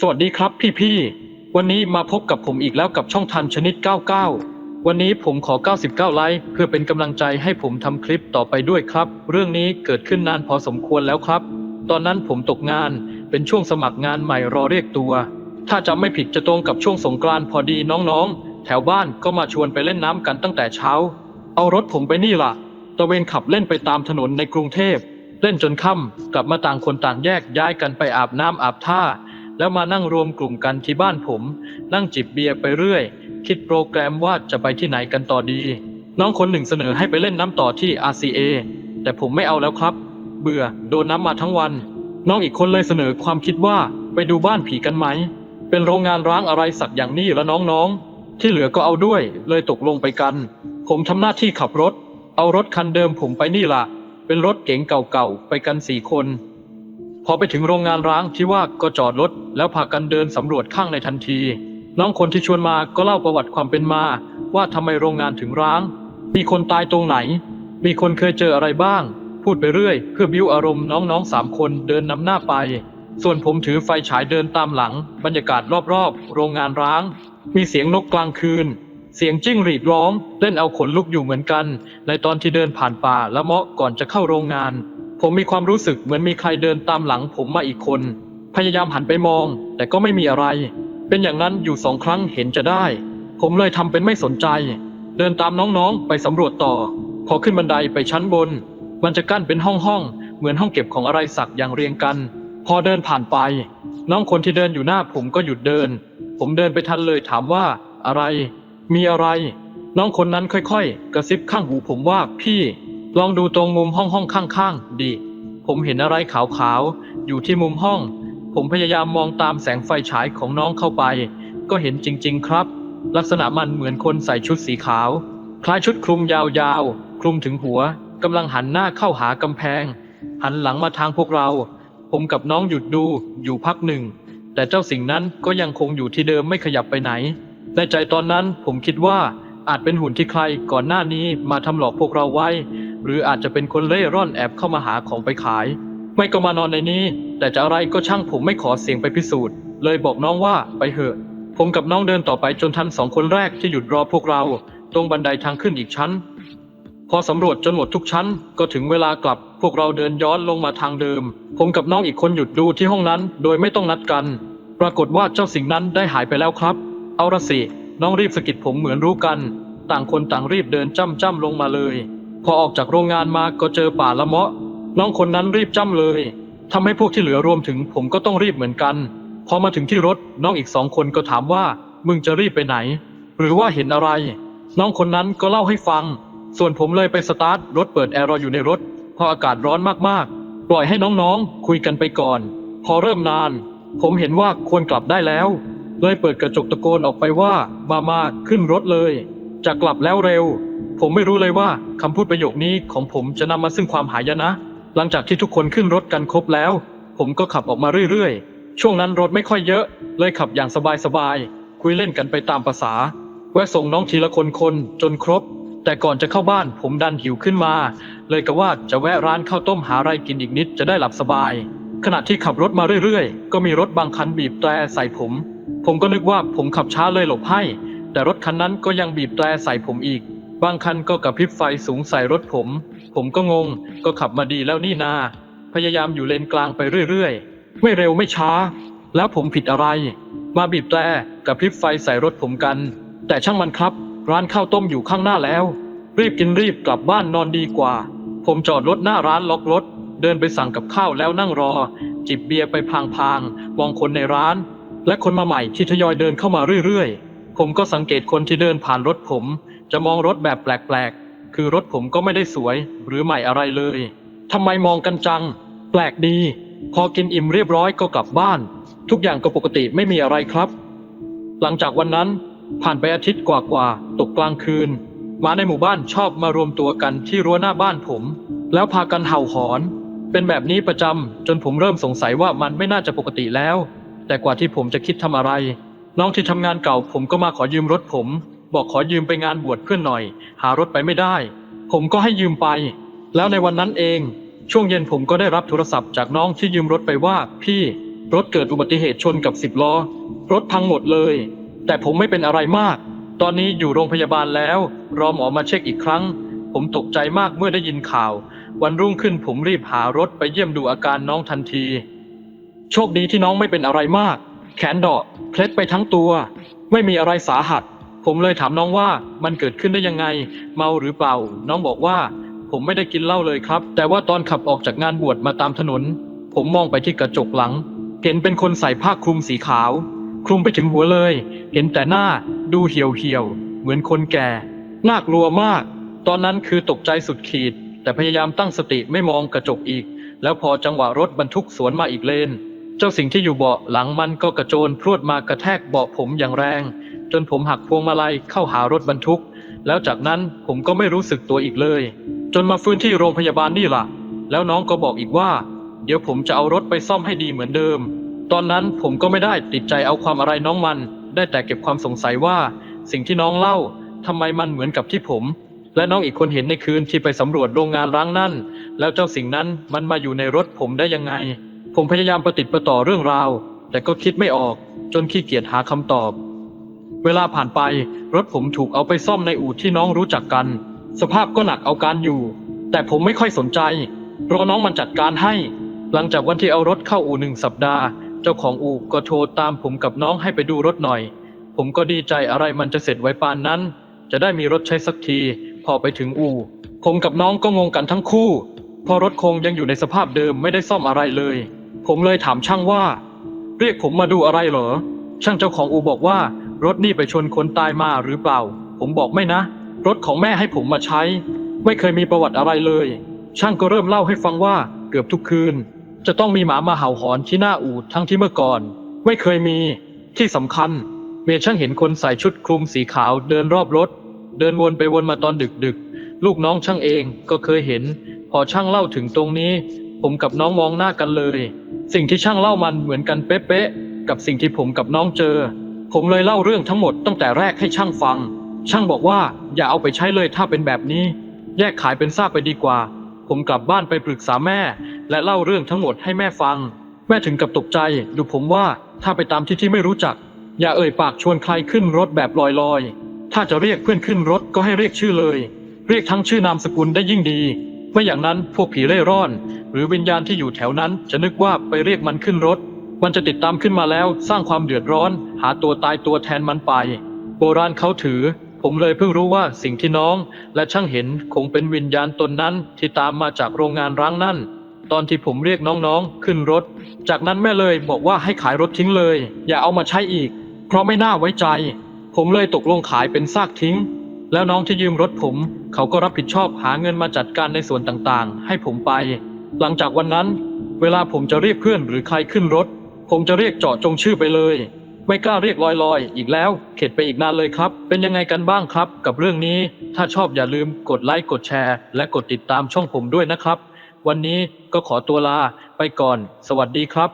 สวัสดีครับพี่ๆ วันนี้มาพบกับผมอีกแล้วกับช่องทันชนิด 99 วันนี้ผมขอ 99 ไลค์เพื่อเป็นกำลังใจให้ผมทำคลิปต่อไปด้วยครับ เรื่องนี้เกิดขึ้นนานพอสมควรแล้วครับ ตอนนั้นผมตกงาน เป็นช่วงสมัครงานใหม่รอเรียกตัว ถ้าจำไม่ผิดจะตรงกับช่วงสงกรานต์พอดีน้องๆ แถวบ้านก็มาชวนไปเล่นน้ำกันตั้งแต่เช้า เอารถผมไปนี่ล่ะตะเวนขับเล่นไปตามถนนในกรุงเทพ เล่นจนค่ำกลับมาต่างคนต่างแยกย้ายกันไปอาบน้ำอาบท่า แล้วมานั่งรวมกลุ่มกันที่บ้านผม นั่งจิบเบียร์ไปเรื่อย คิดโปรแกรมว่าจะไปที่ไหนกันต่อดี น้องคนหนึ่งเสนอให้ไปเล่นน้ำต่อที่ RCA แต่ผมไม่เอาแล้วครับ เบื่อโดนน้ำมาทั้งวัน น้องอีกคนเลยเสนอความคิดว่าไปดูบ้านผีกันไหม เป็นโรงงานร้างอะไรสักอย่างนี้ละน้องๆ ที่เหลือก็เอาด้วย เลยตกลงไปกัน ผมทำหน้าที่ขับรถ เอารถคันเดิมผมไปนี่ละเป็นรถเก๋งเก่าๆไปกันสี่คน พอไปถึงโรงงานร้างที่ว่าก็จอดรถแล้วพากันเดินสำรวจข้างในทันที น้องคนที่ชวนมาก็เล่าประวัติความเป็นมา ว่าทำไมโรงงานถึงร้าง มีคนตายตรงไหน มีคนเคยเจออะไรบ้าง พูดไปเรื่อยเพื่อบิ้วอารมณ์น้องๆสามคนเดินนำหน้าไป ส่วนผมถือไฟฉายเดินตามหลัง บรรยากาศรอบๆ โรงงานร้าง มีเสียงนกกลางคืน เสียงจิ้งหรีดร้อง เล่นเอาขนลุกอยู่เหมือนกัน ในตอนที่เดินผ่านป่าและเมาะก่อนจะเข้าโรงงาน ผมมีความรู้สึกเหมือนมีใครเดินตามหลังผมมาอีกคน พยายามหันไปมอง แต่ก็ไม่มีอะไร เป็นอย่างนั้นอยู่สองครั้งเห็นจะได้ ผมเลยทำเป็นไม่สนใจ เดินตามน้องๆ ไปสำรวจต่อ พอขึ้นบันไดไปชั้นบน มันจะกั้นเป็นห้องๆ เหมือนห้องเก็บของอะไรสักอย่างเรียงกัน พอเดินผ่านไป น้องคนที่เดินอยู่หน้าผมก็หยุดเดิน ผมเดินไปทันเลยถามว่า อะไร มีอะไร น้องคนนั้นค่อยๆ กระซิบข้างหูผมว่าพี่ ลองดูตรงมุมห้องห้องข้างๆดิผมเห็นอะไรขาวๆ อยู่ที่มุมห้อง ผมพยายามมองตามแสงไฟฉายของน้องเข้าไป ก็เห็นจริง ๆ ครับ ลักษณะมันเหมือนคนใส่ชุดสีขาว คล้ายชุดคลุมยาวๆ คลุมถึงหัวกำลังหันหน้าเข้าหากำแพง หันหลังมาทางพวกเรา ผมกับน้องหยุดดูอยู่พักหนึ่ง แต่เจ้าสิ่งนั้นก็ยังคงอยู่ที่เดิมไม่ขยับไปไหนในใจตอนนั้นผมคิดว่าอาจเป็นหุ่นที่ใครก่อนหน้านี้มาทำหลอกพวกเราไว้ หรืออาจจะเป็นคนเล่ร่อนแอบเข้ามาหาของไปขาย ไม่ก็มานอนในนี้ แต่จะอะไรก็ช่างผมไม่ขอเสียงไปพิสูจน์ เลยบอกน้องว่าไปเถอะ ผมกับน้องเดินต่อไปจนทันสองคนแรกที่หยุดรอพวกเรา ตรงบันไดทางขึ้นอีกชั้น พอสำรวจจนหมดทุกชั้น ก็ถึงเวลากลับ พวกเราเดินย้อนลงมาทางเดิม ผมกับน้องอีกคนหยุดดูที่ห้องนั้น โดยไม่ต้องนัดกัน ปรากฏว่าเจ้าสิ่งนั้นได้หายไปแล้วครับ เอาละสิน้องรีบสะกิดผมเหมือนรู้กัน ต่างคนต่างรีบเดินจ้ำจ้ำลงมาเลย พอออกจากโรงงานมาก็เจอป่าละเมาะ น้องคนนั้นรีบจ้ำเลยทำให้พวกที่เหลือรวมถึงผมก็ต้องรีบเหมือนกัน พอมาถึงที่รถน้องอีกสองคนก็ถามว่า มึงจะรีบไปไหน หรือว่าเห็นอะไร น้องคนนั้นก็เล่าให้ฟัง ส่วนผมเลยไปสตาร์ทรถเปิดแอร์รออยู่ในรถเพราะอากาศร้อนมากๆ ปล่อยให้น้องๆ คุยกันไปก่อน พอเริ่มนาน ผมเห็นว่าควรกลับได้แล้ว เลยเปิดกระจกตะโกนออกไปว่า มามาขึ้นรถเลย จะกลับแล้วเร็ว ผมไม่รู้เลยว่าคำพูดประโยคนี้ของผมจะนำมาซึ่งความหายนะ หลังจากที่ทุกคนขึ้นรถกันครบแล้ว ผมก็ขับออกมาเรื่อยๆ ช่วงนั้นรถไม่ค่อยเยอะ เลยขับอย่างสบายๆ คุยเล่นกันไปตามประษา แวะส่งน้องทีละคนคนๆจนครบ แต่ก่อนจะเข้าบ้านผมดันหิวขึ้นมา เลยกะว่าจะแวะร้านข้าวต้มหาอะไรกินอีกนิดจะได้หลับสบาย ขณะที่ขับรถมาเรื่อยๆ ก็มีรถบางคันบีบแตรใส่ผม ผมก็นึกว่าผมขับช้าเลยหลบให้ แต่รถคันนั้นก็ยังบีบแตรใส่ผมอีก บางคันก็กระพริบไฟสูงใส่รถผม ผมก็งง ก็ขับมาดีแล้วนี่นา พยายามอยู่เลนกลางไปเรื่อยๆ ไม่เร็วไม่ช้า แล้วผมผิดอะไร มาบีบแตรกระพริบไฟใส่รถผมกัน แต่ช่างมันครับ ร้านข้าวต้มอยู่ข้างหน้าแล้ว รีบกินรีบกลับบ้านนอนดีกว่า ผมจอดรถหน้าร้านล็อกรถ เดินไปสั่งกับข้าวแล้วนั่งรอ จิบเบียร์ไปพางๆมองคนในร้าน และคนมาใหม่ที่ทยอยเดินเข้ามาเรื่อยๆ ผมก็สังเกตคนที่เดินผ่านรถผม จะมองรถแบบแปลกๆ คือรถผมก็ไม่ได้สวยหรือใหม่อะไรเลย ทำไมมองกันจัง แปลกดี พอกินอิ่มเรียบร้อยก็กลับบ้าน ทุกอย่างก็ปกติไม่มีอะไรครับ หลังจากวันนั้นผ่านไปอาทิตย์กว่าๆ ตกกลางคืนหมาในหมู่บ้านชอบมารวมตัวกันที่รั้วหน้าบ้านผม แล้วพากันเห่าหอน เป็นแบบนี้ประจำจนผมเริ่มสงสัยว่ามันไม่น่าจะปกติแล้ว แต่กว่าที่ผมจะคิดทำอะไร น้องที่ทำงานเก่าผมก็มาขอยืมรถผม บอกขอยืมไปงานบวชเพื่อนหน่อย หารถไปไม่ได้ ผมก็ให้ยืมไป แล้วในวันนั้นเอง ช่วงเย็นผมก็ได้รับโทรศัพท์จากน้องที่ยืมรถไปว่า พี่รถเกิดอุบัติเหตุชนกับสิบล้อ รถพังหมดเลย แต่ผมไม่เป็นอะไรมาก ตอนนี้อยู่โรงพยาบาลแล้ว รอหมอมาเช็คอีกครั้ง ผมตกใจมากเมื่อได้ยินข่าว วันรุ่งขึ้นผมรีบหารถไปเยี่ยมดูอาการน้องทันที โชคดีที่น้องไม่เป็นอะไรมาก แขนเดาะเคล็ดไปทั้งตัว ไม่มีอะไรสาหัส ผมเลยถามน้องว่ามันเกิดขึ้นได้ยังไง เมาหรือเปล่า น้องบอกว่า ผมไม่ได้กินเหล้าเลยครับ แต่ว่าตอนขับออกจากงานบวชมาตามถนน ผมมองไปที่กระจกหลัง เห็นเป็นคนใส่ผ้าคลุมสีขาว คลุมไปถึงหัวเลย เห็นแต่หน้าดูเหี่ยวเหี่ยวเหมือนคนแก่ น่ากลัวมาก ตอนนั้นคือตกใจสุดขีด แต่พยายามตั้งสติไม่มองกระจกอีก แล้วพอจังหวะรถบรรทุกสวนมาอีกเลน เจ้าสิ่งที่อยู่เบาะหลังมันก็กระโจนพรวดมากระแทกเบาะผมอย่างแรง จนผมหักพวงมาลัยเข้าหารถบรรทุก แล้วจากนั้นผมก็ไม่รู้สึกตัวอีกเลย จนมาฟื้นที่โรงพยาบาลนี่ล่ะ แล้วน้องก็บอกอีกว่า เดี๋ยวผมจะเอารถไปซ่อมให้ดีเหมือนเดิม ตอนนั้นผมก็ไม่ได้ติดใจเอาความอะไรน้องมัน ได้แต่เก็บความสงสัยว่า สิ่งที่น้องเล่าทำไมมันเหมือนกับที่ผม และน้องอีกคนเห็นในคืนที่ไปสำรวจโรงงานร้างนั่น แล้วเจ้าสิ่งนั้นมันมาอยู่ในรถผมได้ยังไง ผมพยายามประติดประต่อเรื่องราว แต่ก็คิดไม่ออก จนขี้เกียจหาคำตอบ เวลาผ่านไป รถผมถูกเอาไปซ่อมในอู่ที่น้องรู้จักกัน สภาพก็หนักเอาการอยู่ แต่ผมไม่ค่อยสนใจรอน้องมันจัดการให้ หลังจากวันที่เอารถเข้าอู่หนึ่งสัปดาห์ เจ้าของอู่ก็โทรตามผมกับน้องให้ไปดูรถหน่อย ผมก็ดีใจอะไรมันจะเสร็จไวปานนั้น จะได้มีรถใช้สักที พอไปถึงอู่ผมกับน้องก็งงกันทั้งคู่เพราะรถคงยังอยู่ในสภาพเดิมไม่ได้ซ่อมอะไรเลย ผมเลยถามช่างว่า เรียกผมมาดูอะไรเหรอ ช่างเจ้าของอู่บอกว่า รถนี่ไปชนคนตายมาหรือเปล่า ผมบอกไม่นะ รถของแม่ให้ผมมาใช้ ไม่เคยมีประวัติอะไรเลย ช่างก็เริ่มเล่าให้ฟังว่าเกือบทุกคืน จะต้องมีหมามาเห่าหอนที่หน้าอู่ทั้งที่เมื่อก่อน ไม่เคยมี ที่สำคัญ เมียช่างเห็นคนใส่ชุดคลุมสีขาวเดินรอบรถ เดินวนไปวนมาตอนดึกๆลูกน้องช่างเองก็เคยเห็น พอช่างเล่าถึงตรงนี้ ผมกับน้องมองหน้ากันเลย สิ่งที่ช่างเล่ามันเหมือนกันเป๊ะๆกับสิ่งที่ผมกับน้องเจอ ผมเลยเล่าเรื่องทั้งหมดตั้งแต่แรกให้ช่างฟัง ช่างบอกว่าอย่าเอาไปใช้เลยถ้าเป็นแบบนี้ แยกขายเป็นซากไปดีกว่า ผมกลับบ้านไปปรึกษาแม่ และเล่าเรื่องทั้งหมดให้แม่ฟัง แม่ถึงกับตกใจดูผมว่าถ้าไปตามที่ที่ไม่รู้จัก อย่าเอ่ยปากชวนใครขึ้นรถแบบลอยๆ ถ้าจะเรียกเพื่อนขึ้นรถก็ให้เรียกชื่อเลย เรียกทั้งชื่อนามสกุลได้ยิ่งดีไม่อย่างนั้นพวกผีเร่ร่อน หรือวิญญาณที่อยู่แถวนั้นจะนึกว่าไปเรียกมันขึ้นรถ มันจะติดตามขึ้นมาแล้วสร้างความเดือดร้อน หาตัวตายตัวแทนมันไป โบราณเขาถือ ผมเลยเพิ่งรู้ว่าสิ่งที่น้อง และช่างเห็นคงเป็นวิญญาณตนนั้นที่ตามมาจากโรงงานร้างนั่น ตอนที่ผมเรียกน้องๆ ขึ้นรถ จากนั้นแม่เลยบอกว่าให้ขายรถทิ้งเลย อย่าเอามาใช้อีก เพราะไม่น่าไว้ใจ ผมเลยตกลงขายเป็นซากทิ้ง แล้วน้องที่ยืมรถผม เขาก็รับผิดชอบหาเงินมาจัดการในส่วนต่างๆ ให้ผมไป หลังจากวันนั้น เวลาผมจะเรียกเพื่อนหรือใครขึ้นรถ ผมจะเรียกเจาะจงชื่อไปเลย ไม่กล้าเรียกลอยๆ อีกแล้ว เข็ดไปอีกนานเลยครับ เป็นยังไงกันบ้างครับ กับเรื่องนี้ ถ้าชอบอย่าลืมกดไลค์กดแชร์ และกดติดตามช่องผมด้วยนะครับ วันนี้ก็ขอตัวลาไปก่อน สวัสดีครับ